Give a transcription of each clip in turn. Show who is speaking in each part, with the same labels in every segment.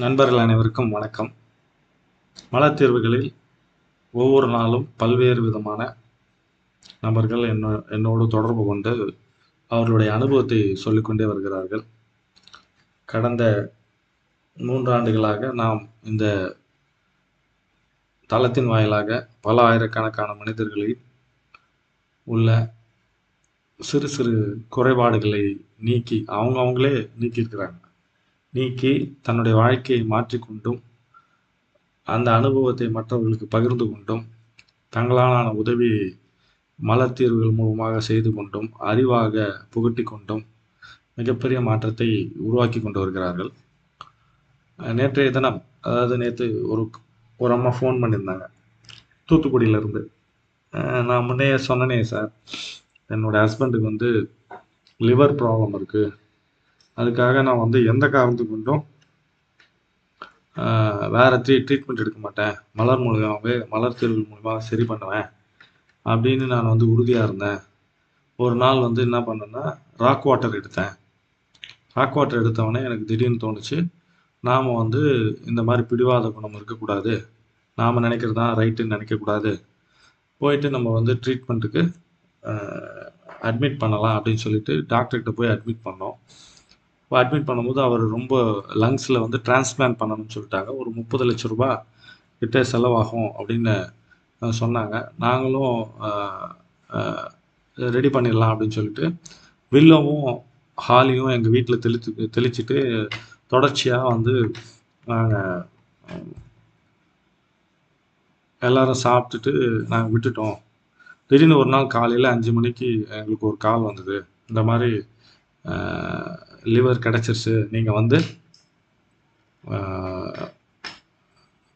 Speaker 1: நண்பர்கள் அனைவருக்கும் வணக்கம். மலத்தீர்வுகளில் ஒவ்வொரு நாளும் பல்வேறு விதமான நபர்கள் என்ன என்னோடு தொடர்பு கொண்டு அவர்களுடைய அனுபவத்தை சொல்லிக்கொண்டே வருகிறார்கள். கடந்த மூன்று ஆண்டுகளாக நாம் இந்த தளத்தின் வாயிலாக பல ஆயிரக்கணக்கான மனிதர்களில் உள்ள சிறு சிறு குறைபாடுகளை நீக்கி அவங்க அவங்களே நீக்கியிருக்கிறாங்க. நீக்கி தன்னுடைய வாழ்க்கையை மாற்றிக்கொண்டும் அந்த அனுபவத்தை மற்றவர்களுக்கு பகிர்ந்து கொண்டும் தங்களாலான உதவியை மலர் தீர்வுகள் மூலமாக செய்து கொண்டும் அறிவாக புகட்டி கொண்டும் மிகப்பெரிய மாற்றத்தை உருவாக்கி கொண்டு வருகிறார்கள். நேற்றைய தினம் அதாவது நேற்று ஒரு ஒரு அம்மா ஃபோன் பண்ணியிருந்தாங்க. தூத்துக்குடியிலேருந்து. நான் முன்னே சொன்னனே சார் என்னோட ஹஸ்பண்டுக்கு வந்து லிவர் ப்ராப்ளம் இருக்குது அதுக்காக நான் வந்து எந்த காரணத்துக்கு கொண்டும் வேறு ட்ரீ ட்ரீட்மெண்ட் எடுக்க மாட்டேன். மலர் மூலியமாகவே மலர் தீர்வு மூலியமாக சரி பண்ணுவேன் அப்படின்னு நான் வந்து உறுதியாக இருந்தேன். ஒரு நாள் வந்து என்ன பண்ணேன்னா ராக் வாட்டர் எடுத்தேன். ராக் வாட்டர் எடுத்தவொடனே எனக்கு திடீர்னு தோணுச்சு நாம் வந்து இந்த மாதிரி பிடிவாத குணம் இருக்கக்கூடாது. நாம் நினைக்கிறது தான் ரைட்டுன்னு நினைக்கக்கூடாது. போயிட்டு நம்ம வந்து ட்ரீட்மெண்ட்டுக்கு அட்மிட் பண்ணலாம் அப்படின்னு சொல்லிட்டு டாக்டர்கிட்ட போய் அட்மிட் பண்ணோம். அட்மிட் பண்ணும்போது அவர் ரொம்ப லங்ஸில் வந்து டிரான்ஸ்பிளான்ட் பண்ணணும்னு சொல்லிட்டாங்க. ஒரு முப்பது லட்ச ரூபா கிட்ட செலவாகும் அப்படின்னு சொன்னாங்க. நாங்களும் ரெடி பண்ணிடலாம் அப்படின்னு சொல்லிட்டு வில்லவும் ஹாலியும் எங்கள் வீட்டில் தெளித்து தெளிச்சுட்டு தொடர்ச்சியாக வந்து நாங்கள் எல்லாரும் சாப்பிட்டுட்டு நாங்கள் விட்டுட்டோம். திடீர்னு ஒரு நாள் காலையில் அஞ்சு மணிக்கு எங்களுக்கு ஒரு கால் வந்தது. இந்த மாதிரி லிவர் கிடச்சிருச்சு. நீங்கள் வந்து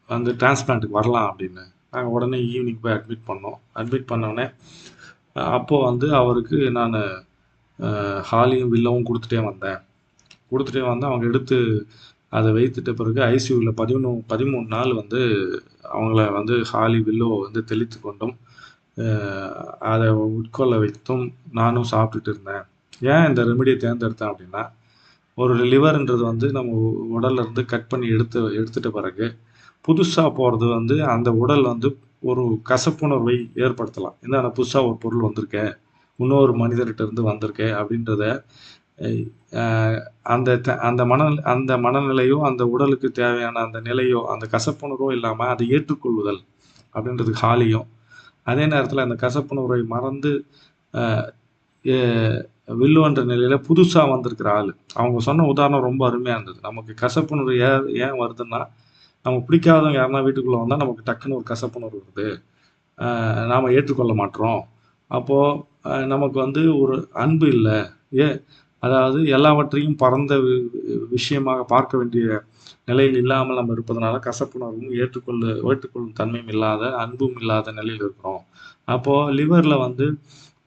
Speaker 1: வந்து டிரான்ஸ்பிளான்ட்டுக்கு வரலாம் அப்படின்னு. நாங்கள் உடனே ஈவினிங் போய் அட்மிட் பண்ணோம். அட்மிட் பண்ணோடனே அப்போது வந்து அவருக்கு நான் ஹாலியும் வில்லவும் கொடுத்துட்டே வந்தேன். கொடுத்துட்டே வந்து அவங்க எடுத்து அதை வைத்துட்ட பிறகு ஐசியூவில் பதிமூணு பதிமூணு நாள் வந்து அவங்கள வந்து ஹாலி வில்லோ வந்து தெளித்து கொண்டும் அதை உட்கொள்ள வைத்தும் நானும் சாப்பிட்டுட்டு இருந்தேன். ஏன் இந்த ரெமெடியை தேர்ந்தெடுத்தேன் அப்படின்னா ஒரு லிவர்ன்றது வந்து நம்ம உடல்லேருந்து உடல்ல இருந்து கட் பண்ணி எடுத்து எடுத்துட்ட பிறகு புதுசாக போகிறது வந்து அந்த உடல் வந்து ஒரு கசப்புணர்வை ஏற்படுத்தலாம். என்ன புதுசாக ஒரு பொருள் வந்திருக்கேன் இன்னொரு மனிதர்கிட்ட இருந்து வந்திருக்க அப்படின்றத அந்த த- அந்த மன அந்த மனநிலையோ அந்த உடலுக்கு தேவையான அந்த நிலையோ அந்த கசப்புணர்வோ இல்லாமல் அதை ஏற்றுக்கொள்ளுதல் அப்படின்றது ஹாலியும் அதே நேரத்தில் அந்த கசப்புணர்வை மறந்து வில்லுன்ற நிலையில புதுசாக வந்திருக்கிற ஆள். அவங்க சொன்ன உதாரணம் ரொம்ப அருமையாக இருந்தது. நமக்கு கசப்புணர்வு ஏன் ஏன் வருதுன்னா நமக்கு பிடிக்காதவங்க யாருன்னா வீட்டுக்குள்ளே வந்தால் நமக்கு டக்குன்னு ஒரு கசப்புணர்வு வருது. நாம் நாம ஏற்றுக்கொள்ள மாட்டோம் அப்போது நமக்கு வந்து ஒரு அன்பு இல்லை. ஏ அதாவது எல்லாவற்றையும் பரந்த வி- விஷயமாக பார்க்க வேண்டிய நிலையில் இல்லாமல் நம்ம இருப்பதனால கசப்புணர்வும் ஏற்றுக்கொள்ள ஏற்றுக்கொள்ளும் தன்மையும் இல்லாத அன்பும் இல்லாத நிலையில் இருக்கிறோம். அப்போது லிவரில் வந்து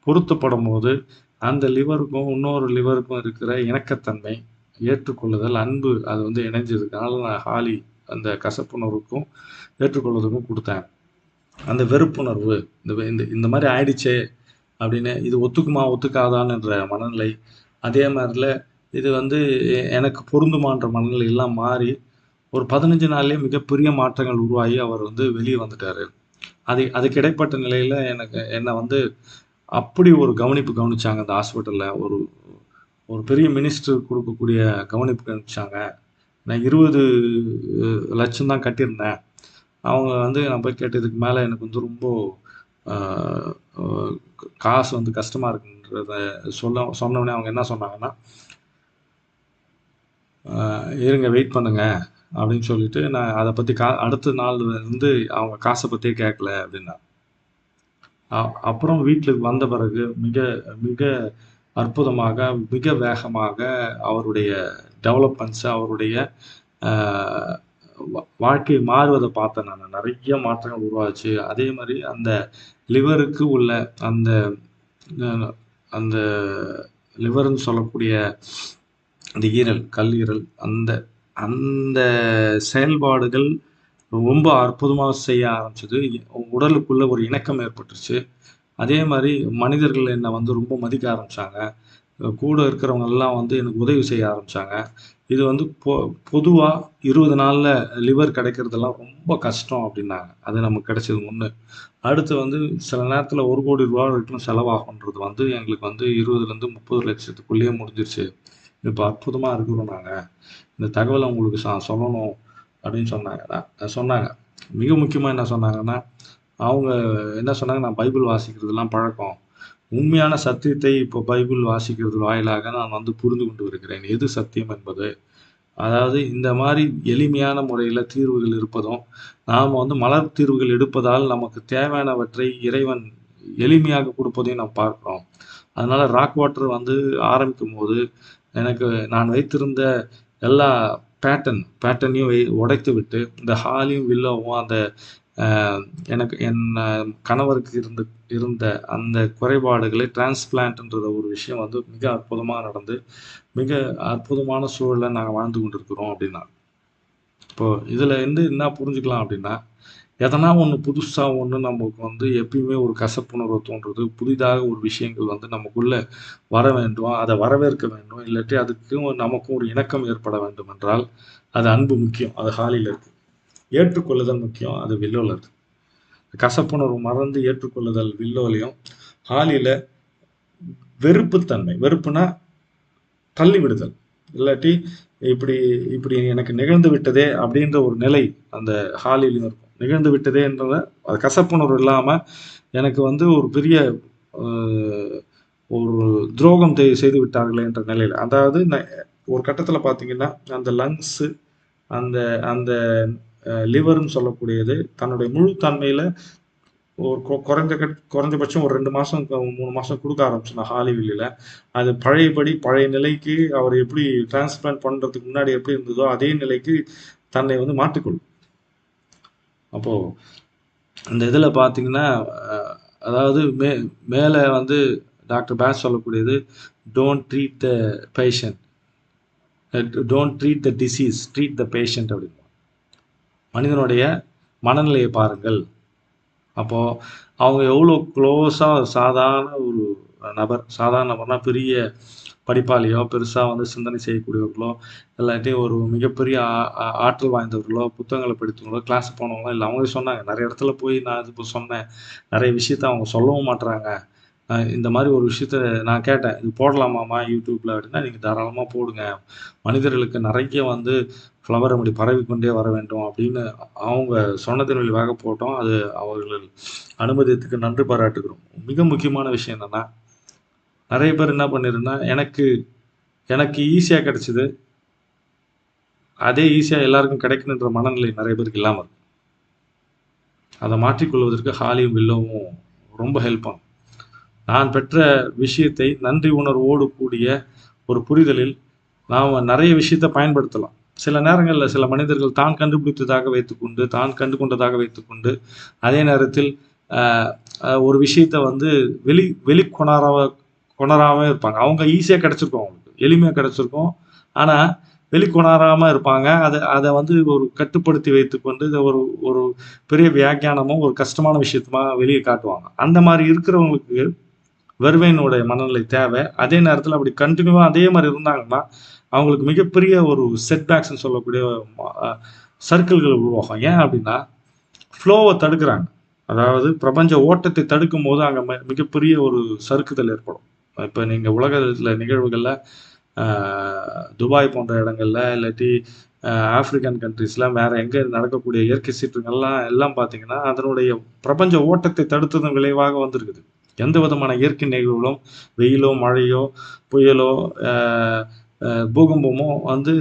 Speaker 1: பொருத்தப்படும் போது அந்த லிவருக்கும் இன்னொரு லிவருக்கும் இருக்கிற இணக்கத்தன்மை ஏற்றுக்கொள்ளுதல் அன்பு அது வந்து இணைஞ்சதுனால நான் ஹாலி அந்த கசப்புணர்வுக்கும் ஏற்றுக்கொள்வதற்கும் கொடுத்தேன். அந்த வெறுப்புணர்வு இந்த இந்த இந்த மாதிரி ஆயிடுச்சே அப்படின்னு இது ஒத்துக்குமா ஒத்துக்காதான்ன்ற மனநிலை. அதே மாதிரில இது வந்து எனக்கு பொருந்துமான்ற மனநிலை எல்லாம் மாறி ஒரு பதினஞ்சு நாள்லேயே மிகப்பெரிய மாற்றங்கள் உருவாகி அவர் வந்து வெளியே வந்துட்டாரு. அது அதுக்கு இடைப்பட்ட நிலையில எனக்கு என்னை வந்து அப்படி ஒரு கவனிப்பு கவனிச்சாங்க அந்த ஹாஸ்பிட்டலில். ஒரு ஒரு பெரிய மினிஸ்டர் கொடுக்கக்கூடிய கவனிப்பு கவனிச்சாங்க. நான் இருபது லட்சம் தான் கட்டியிருந்தேன். அவங்க வந்து நான் போய் கேட்டதுக்கு மேலே எனக்கு வந்து ரொம்ப காசு வந்து கஷ்டமாக இருக்குன்றத சொல்ல சொன்னோடனே அவங்க என்ன சொன்னாங்கன்னா இருங்க வெயிட் பண்ணுங்க அப்படின்னு சொல்லிட்டு நான் அதை பற்றி கா அடுத்த நாள் வந்து அவங்க காசை பற்றியே கேட்கல அப்படின்னா. அப்புறம் வீட்டுக்கு வந்த பிறகு மிக மிக அற்புதமாக மிக வேகமாக அவருடைய டெவலப்மெண்ட்ஸை அவருடைய வா- வாழ்க்கை மாறுவதை பார்த்தேன் நான். நிறைய மாற்றங்கள் உருவாச்சு. அதே மாதிரி அந்த லிவருக்கு உள்ள அந்த அந்த லிவர்னு சொல்லக்கூடிய அந்த ஈரல் கல்லீரல் அந்த அந்த செயல்பாடுகள் ரொம்ப அற்புதமாக செய்ய ஆரம்பிச்சது. உடலுக்குள்ள ஒரு இணக்கம் ஏற்பட்டுருச்சு. அதே மாதிரி மனிதர்கள் என்னை வந்து ரொம்ப மதிக்க ஆரம்பித்தாங்க கூட இருக்கிறவங்க எல்லாம் வந்து எனக்கு உதவி செய்ய ஆரம்பித்தாங்க இது வந்து பொ பொதுவாக இருபது நாளில் லிவர் கிடைக்கிறதெல்லாம் ரொம்ப கஷ்டம் அப்படின்னாங்க. அது நமக்கு கிடைச்சது ஒன்று அடுத்து வந்து சில நேரத்தில் ஒரு கோடி ரூபா வரைக்கும் செலவாகுன்றது வந்து எங்களுக்கு வந்து 20லருந்து 30,00,000த்துக்குள்ளேயே முடிஞ்சிருச்சு. இப்போ அற்புதமாக இருக்கிறோம் நாங்கள் இந்த தகவலை உங்களுக்கு சா சொல்லணும். அப்படின்னு சொன்னாங்கன்னா சொன்னாங்க. மிக முக்கியமாக என்ன சொன்னாங்கன்னா, அவங்க என்ன சொன்னாங்க, "நான் பைபிள் வாசிக்கிறதுலாம் பழக்கம். உண்மையான சத்தியத்தை இப்போ பைபிள் வாசிக்கிறது வாயிலாக நான் வந்து புரிந்து கொண்டு வருகிறேன். எது சத்தியம் என்பது. அதாவது இந்த மாதிரி எளிமையான முறையில் தீர்வுகள் இருப்பதும், நாம் வந்து மலர் தீர்வுகள் எடுப்பதால் நமக்கு தேவையானவற்றை இறைவன் எளிமையாக கொடுப்பதையும் நாம் பார்க்குறோம் அதனால் ராக் வாட்டர் வந்து ஆரம்பிக்கும்போது, எனக்கு நான் வைத்திருந்த எல்லா பேட்டர்ன் பேட்டர்னையும் வை உடைத்துவிட்டு, இந்த ஹாலியும், வில்லோவும் அந்த எனக்கு என் கணவருக்கு இருந்து இருந்த அந்த குறைபாடுகளை டிரான்ஸ்பிளான்ட்ன்ற ஒரு விஷயம் வந்து மிக அற்புதமாக நடந்து, மிக அற்புதமான சூழலில் நாங்கள் வாழ்ந்து கொண்டிருக்கிறோம்" அப்படின்னா. இப்போது இதில் இருந்து என்ன புரிஞ்சுக்கலாம் அப்படின்னா, எதனா ஒன்று புதுசாக ஒன்று நமக்கு வந்து எப்பயுமே ஒரு கசப்புணர்வு தோன்றுது. புதிதாக ஒரு விஷயங்கள் வந்து நமக்குள்ளே வர வேண்டும். அதை வரவேற்க வேண்டும். இல்லாட்டி அதுக்கும் நமக்கும் ஒரு இணக்கம் ஏற்பட வேண்டும் என்றால், அது அன்பு முக்கியம். அது ஹாலியில் இருக்குது ஏற்றுக்கொள்ளுதல் முக்கியம். அது வில்லோல இருக்கு. கசப்புணர்வு மறந்து ஏற்றுக்கொள்ளுதல் வில்லோலையும் ஹாலியில் வெறுப்புத்தன்மை. வெறுப்புனா தள்ளி விடுதல். இல்லாட்டி இப்படி இப்படி எனக்கு நிகழ்ந்து விட்டதே அப்படின்ற ஒரு நிலை அந்த ஹாலிலையும் இருக்கும். நிகழ்ந்து விட்டதே என்ற அது கசப்புணர்வு இல்லாமல் எனக்கு வந்து ஒரு பெரிய ஒரு துரோகம் தெ செய்து விட்டார்களே என்ற நிலையில் அதாவது ஒரு கட்டத்தில் பார்த்தீங்கன்னா, அந்த லங்ஸு அந்த அந்த லிவர்னு சொல்லக்கூடியது தன்னுடைய முழு தன்மையில் ஒரு குறைஞ்ச கட் குறைஞ்சபட்சம் ஒரு ரெண்டு மாதம் மூணு மாதம் கொடுக்க ஆரம்பிச்சுனா ஹாலிவில்லியில் அது பழையபடி பழைய நிலைக்கு அவர் எப்படி டிரான்ஸ்பிளான்ட் பண்ணுறதுக்கு முன்னாடி எப்படி இருந்ததோ, அதே நிலைக்கு தன்னை வந்து மாற்றிக்கொள்ளும். அப்போது இந்த இதில் பார்த்தீங்கன்னா, அதாவது மே மேலே வந்து டாக்டர் பேஸ் சொல்லக்கூடியது, "don't treat the patient. Don't treat the disease. Treat the patient" அப்படின்னு மனிதனுடைய மனநிலையை பாருங்கள். அப்போது அவங்க எவ்வளோ க்ளோஸாக சாதாரண ஒரு நபர். சாதாரண நபர்னால் பெரிய படிப்பாளியோ, பெருசாக வந்து சிந்தனை செய்யக்கூடியவர்களோ, இல்லாட்டி ஒரு மிகப்பெரிய ஆ ஆற்றல் வாய்ந்தவர்களோ, புத்தகங்களை படித்தவங்களோ, கிளாஸ் போனவங்களோ இல்லை அவங்களே சொன்னாங்க. நிறைய இடத்துல போய் நான் இது இப்போ சொன்னேன். நிறைய விஷயத்த அவங்க சொல்லவும் மாட்றாங்க. இந்த மாதிரி ஒரு விஷயத்த நான் கேட்டேன். இது போடலாமாம்மா யூடியூப்பில் அப்படின்னா, நீங்கள் தாராளமாக போடுங்க. மனிதர்களுக்கு நிறைய வந்து ஃப்ளவர் அப்படி பரவிக்கொண்டே வர வேண்டும்" அப்படின்னு அவங்க சொன்னதன் விளைவாக போட்டோம். அது அவர்கள் அனுமதித்துக்கு நன்றி பாராட்டுகிறோம். மிக முக்கியமான விஷயம் என்னென்னா நிறைய பேர் என்ன பண்ணிருன்னா, எனக்கு எனக்கு ஈஸியாக கிடைச்சிது அதே ஈஸியாக எல்லாருக்கும் கிடைக்கணுன்ற மனநிலை நிறைய பேருக்கு இல்லாமல் இருக்கு. அதை மாற்றிக்கொள்வதற்கு ஹாலியும், வில்லவும் ரொம்ப ஹெல்ப் ஆகும் நான் பெற்ற விஷயத்தை நன்றி உணர்வோடு கூடிய ஒரு புரிதலில் நாம் நிறைய விஷயத்தை பயன்படுத்தலாம். சில நேரங்களில் சில மனிதர்கள் தான் கண்டுபிடித்ததாக வைத்துக்கொண்டு, தான் கண்டு கொண்டதாக வைத்துக்கொண்டு, அதே நேரத்தில் ஒரு விஷயத்தை வந்து வெளி வெளிக்கொணராக கொணராம இருப்பாங்க. அவங்க ஈஸியாக கிடச்சிருக்கும் அவங்களுக்கு. எளிமையாக கிடச்சிருக்கும் ஆனால் வெளிக்கொணராமல் இருப்பாங்க. அதை அதை வந்து ஒரு கட்டுப்படுத்தி வைத்துக்கொண்டு, இதை ஒரு ஒரு பெரிய வியாக்கியானமோ, ஒரு கஷ்டமான விஷயத்தமாக வெளியே காட்டுவாங்க. அந்த மாதிரி இருக்கிறவங்களுக்கு வெறுமையினுடைய மனநிலை தேவை. அதே நேரத்தில் அப்படி கண்டினியூவாக அதே மாதிரி இருந்தாங்கன்னா, அவங்களுக்கு மிகப்பெரிய ஒரு செட்பேக்ஸ்ன்னு சொல்லக்கூடிய சர்க்கிள்கள் உருவாகும். ஏன் அப்படின்னா, ஃப்ளோவை தடுக்கிறாங்க அதாவது பிரபஞ்ச ஓட்டத்தை தடுக்கும்போது போது அங்கே மிகப்பெரிய ஒரு சறுக்குதல் ஏற்படும். இப்போ நீங்கள் உலகத்தில் நிகழ்வுகளில் துபாய் போன்ற இடங்கள்ல, இல்லாட்டி ஆப்பிரிக்கன் கண்ட்ரீஸ்ல வேற எங்கே நடக்கக்கூடிய இயற்கை சீற்றங்கள்லாம் எல்லாம் பார்த்தீங்கன்னா, அதனுடைய பிரபஞ்ச ஓட்டத்தை தடுத்ததன் விளைவாக வந்திருக்குது. எந்த விதமான இயற்கை நிகழ்வுகளும், வெயிலோ, மழையோ, புயலோ, பூகம்பமோ வந்து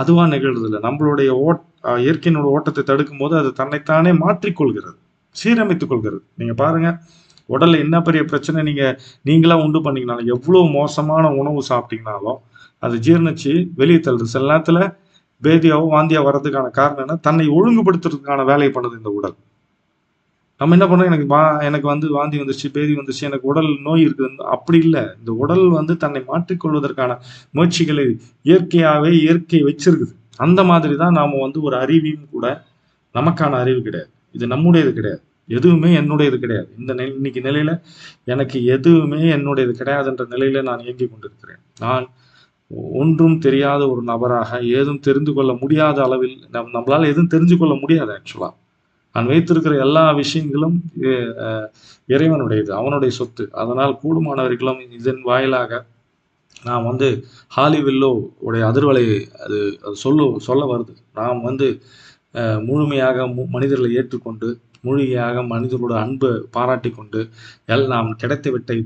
Speaker 1: அதுவாக நிகழ்றதில்ல. நம்மளுடைய ஓட் இயற்கையினோட ஓட்டத்தை தடுக்கும்போது, அது தன்னைத்தானே மாற்றிக்கொள்கிறது சீரமைத்துக் கொள்கிறது. நீங்கள் பாருங்க, உடல்ல என்ன பெரிய பிரச்சனை நீங்க நீங்களா உண்டு பண்ணீங்கனாலும், எவ்வளோ மோசமான உணவு சாப்பிட்டீங்கனாலும், அது ஜீர்ணிச்சு வெளியே தள்ளுது. சில நேரத்தில் பேதியாவோ, வாந்தியா வர்றதுக்கான காரணம் என்ன? தன்னை ஒழுங்குபடுத்துறதுக்கான வேலையை பண்ணுது இந்த உடல். நம்ம என்ன பண்ணோம், எனக்கு வா எனக்கு வந்து வாந்தி வந்துருச்சு, பேதி வந்துருச்சு, எனக்கு உடல் நோய் இருக்குது அப்படி இல்லை இந்த உடல் வந்து தன்னை மாற்றிக்கொள்வதற்கான முயற்சிகளை இயற்கையாவே இயற்கை வச்சிருக்குது. அந்த மாதிரி தான் நாம வந்து ஒரு அறிவியும் கூட நமக்கான அறிவு கிடையாது. இது நம்முடையது கிடையாது. எதுவுமே என்னுடையது கிடையாது. இந்த நெ இன்னைக்கு நிலையில எனக்கு எதுவுமே என்னுடையது கிடையாதுன்ற நிலையில நான் இயங்கி கொண்டிருக்கிறேன். நான் ஒன்றும் தெரியாத ஒரு நபராக ஏதும் தெரிந்து கொள்ள முடியாத அளவில் நம் நம்மளால எதுவும் தெரிஞ்சு கொள்ள முடியாது ஆக்சுவலா நான் வைத்திருக்கிற எல்லா விஷயங்களும் இறைவனுடையது அவனுடைய சொத்து அதனால் கூடுமானவர்களும் இதன் வாயிலாக நாம் வந்து ஹாலிவில்லோ உடைய அதிர்வலை அது அது சொல்லு சொல்ல வருது நாம் வந்து முழுமையாக மு- மனிதர்களை ஏற்றுக்கொண்டு முழுமையாக மனிதர்களோட அன்பு பாராட்டி கொண்டு எல்லாம் கிடைத்து விட்டை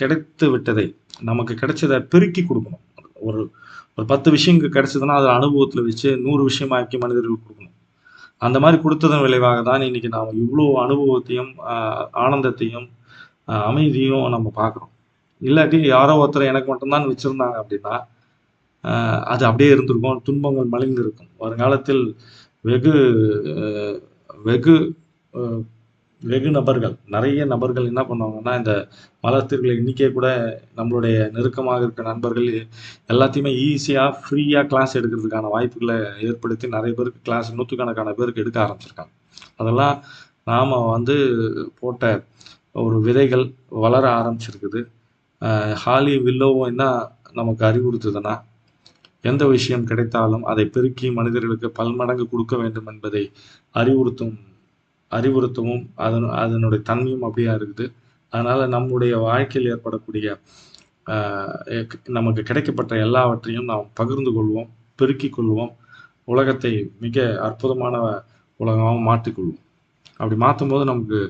Speaker 1: கிடைத்து விட்டதை நமக்கு கிடைச்சதை பெருக்கி கொடுக்கணும். ஒரு ஒரு பத்து விஷயங்கள் கிடைச்சதுன்னா அதை அனுபவத்தில் வச்சு நூறு விஷயமாக்கி மனிதர்களுக்கு கொடுக்கணும். அந்த மாதிரி கொடுத்ததன் விளைவாக தான் இன்னைக்கு நாம் இவ்வளோ அனுபவத்தையும் ஆனந்தத்தையும் அமைதியும் நம்ம பார்க்குறோம். இல்லாட்டி யாரோ ஒருத்தர் எனக்கு மட்டும்தான் வச்சுருந்தாங்க அப்படின்னா அது அப்படியே இருந்திருக்கும் துன்பங்கள் மலிந்திருக்கும். வருங்காலத்தில் வெகு வெகு வெகு நபர்கள். நிறைய நபர்கள் என்ன பண்ணுவாங்கன்னா இந்த மலர்த்திர்களை இன்னைக்கே கூட நம்மளுடைய நெருக்கமாக இருக்க நண்பர்கள் எல்லாத்தையுமே ஈஸியாக ஃப்ரீயாக கிளாஸ் எடுக்கிறதுக்கான வாய்ப்புகளை ஏற்படுத்தி நிறைய பேருக்கு கிளாஸ் நூற்றுக்கணக்கான பேருக்கு எடுக்க ஆரம்பிச்சிருக்காங்க. அதெல்லாம் நாம் வந்து போட்ட ஒரு விதைகள் வளர ஆரம்பிச்சிருக்குது. ஹாலி வில்லோவும் என்ன நமக்கு அறிவுறுத்துதுன்னா எந்த விஷயம் கிடைத்தாலும் அதை பெருக்கி மனிதர்களுக்கு பல்மடங்கு கொடுக்க வேண்டும் என்பதை அறிவுறுத்தும் அறிவுறுத்தவும் அதன் அதனுடைய தன்மையும் அப்படியா இருக்குது. அதனால நம்முடைய வாழ்க்கையில் ஏற்படக்கூடிய நமக்கு கிடைக்கப்பட்ட எல்லாவற்றையும் நாம் பகிர்ந்து கொள்வோம் பெருக்கிக் கொள்வோம். உலகத்தை மிக அற்புதமான உலகமாக மாற்றிக்கொள்வோம். அப்படி மாற்றும் போது நமக்கு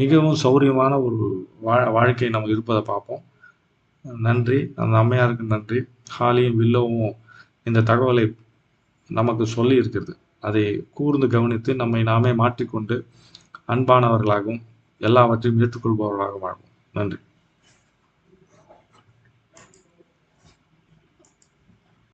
Speaker 1: மிகவும் சௌரியமான ஒரு வா வாழ்க்கை நம்ம இருப்பதை பார்ப்போம். நன்றி. அந்த அம்மையாருக்கு நன்றி. ஹாலியும் வில்லவும் இந்த தகவலை நமக்கு சொல்லி இருக்கிறது. அதை கூர்ந்து கவனித்து நம்மை நாமே மாற்றிக்கொண்டு அன்பானவர்களாகவும் எல்லாவற்றையும் ஏற்றுக்கொள்பவர்களாகவும் வாழ்வோம் நன்றி.